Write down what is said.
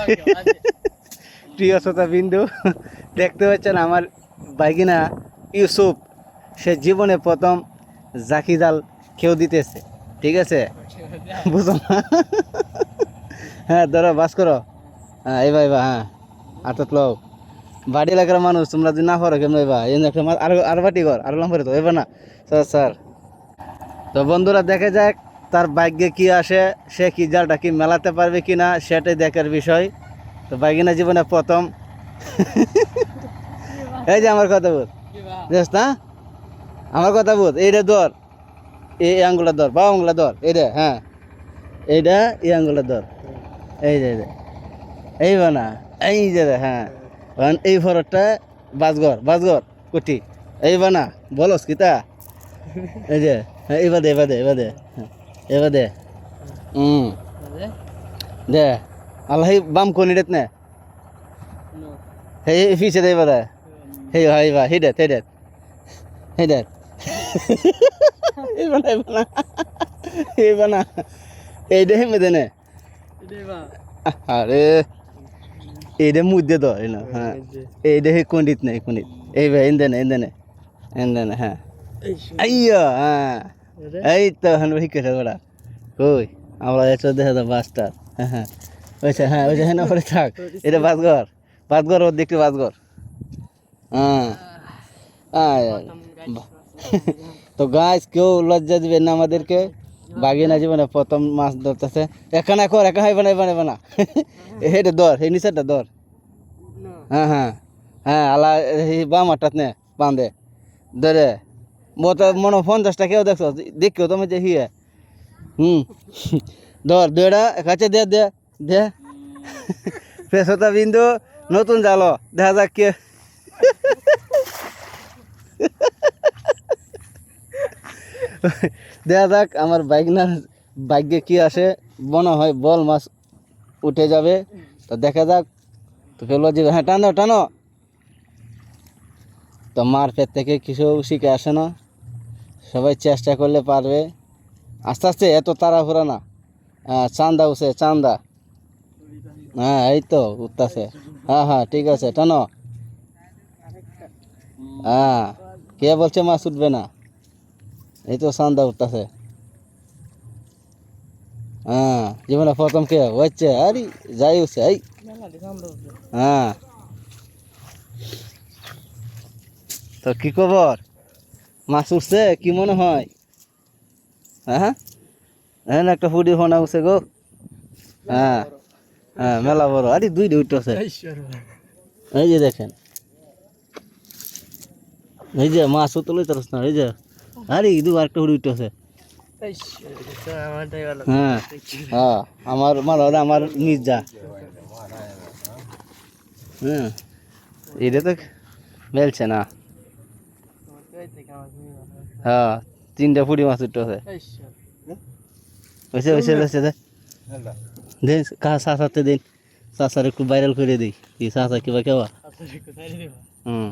প্রিয় শ্রোতা বিন্দু দেখতে পাচ্ছেন আমার বাইকিনা ইউসুফ, সে জীবনে প্রথম জাকি জাল কেউ দিতেছে, ঠিক আছে? বুঝো না? হ্যাঁ ধরো, বাস করো। হ্যাঁ এবার এবার হ্যাঁ আটত লোক। বাড়ি এলাকার মানুষ, তোমরা যদি না পারো, কেমন এবার এই একটা আর আর বাটি কর, আর লম্বা তো এবার না। Sir sir. তো বন্ধুরা, দেখে যাক তার ভাগ্যে কি আসে সে কি জালটা কি মেলাতে পারবে কি না সেটাই দেখার বিষয়। তো বাইকিনা জীবনে প্রথম। এই যে আমার কথা বল। বুঝছ না? আমার কথা বল। এইটা ধর। এই আঙ্গুলটা ধর। বা আঙ্গুলটা ধর। এইটা হ্যাঁ। এইটা এই আঙ্গুলটা ধর। এই যে এই বানা এই যে হ্যাঁ। এই ফরটা বাজগর বাজগর কুটি। এই বানা বলস কিতা এই যে হ্যাঁ, এবার দে এবার দে এবার দে হ্যাঁ, এবার দে। হুম দে। আল্লাহ বাম কোনি রেত নে। হে ফিসে দে এবার। হে হাই বা হে দে হে দে। হে দে। এই বানা এই বানা। এই বানা এই দে হেমে দে নে। আরে এইটা মুদ্দে তো এই না হ্যাঁ এইটা হে কোনিত নেই কোনিত এই ভাই এন দেনে এন দেনে এন দেনে হ্যাঁ আইয়া হ্যাঁ এই তো হ্যাঁ শিখেছে ওরা কই? আমরা এসে দেখে তো বাসটা হ্যাঁ হ্যাঁ। ওইসে হ্যাঁ ওইসে হ্যাঁ ওপরে থাক। এটা বাসঘর। বাসঘর ওর দেখতে বাসঘর। হ্যাঁ। তো গাছ কেউ লজ্জা দিবে না আমাদেরকে। বাগিনা জীবনে প্রথম মাছ ধরতেছে। এখানে কর একা হাইবা না বানা বানা হেটে ধর এই নিচেরটা ধর হ্যাঁ হ্যাঁ। হ্যাঁ আলা বাম হাতটাত নে বাঁধে ধরে। মতো মনে পঞ্চাশটা কেউ দেখছ? দেখো তুমি যে হিয়ে হুম। ধর, দুইটা কাছে দে দে দে। পেশতা বিন্দু, নতুন জালো। দেখা যাক কে। দেখা যাক আমার বাইক না বাইকে কি আসে। মনে হয় বল মাছ উঠে যাবে। তো দেখা যাক। তো ফেলো যে হ্যাঁ টানো টানো। তো মার পেট থেকে কিছু শিখে আসে না। সবাই চেষ্টা করলে পারবে। আস্তে আস্তে, এত তাড়াহুড়া না। হ্যাঁ চান্দা উঠছে, চান্দা। হ্যাঁ এই তো উঠতেছে। হ্যাঁ হ্যাঁ ঠিক আছে, টানো। হ্যাঁ কে বলছে মাছ উঠবে না? এই তো চান্দা উঠতেছে। হ্যাঁ জীবনে প্রথম কে? হচ্ছে, আরে, যাই উঠছে, এই। হ্যাঁ। তো কি খবর? মাছ উঠছে? কি মনে হয়? হ্যাঁ? হ্যাঁ একটা ফুডি ফোনা উঠছে গো। হ্যাঁ হ্যাঁ মেলা বড়। আরে, দুই উঠতেছে এই যে দেখেন। এই যে মাছ তুলে তারস না, এই যে। আরে দু আরেকটা ফুডি উঠতেছে হ্যাঁ হ্যাঁ আমার মাল আমার মির্জা। হ্যাঁ এটা তো মেলছে না। হ্যাঁ তিনটা পুড়ি মাছ উঠতেছে হয়েছে ওইসে হয়েছে দে দিন চাষাতে দিন। চাষার একটু ভাইরাল করে দিই। কি চাষা কিবা কেবা। হুম।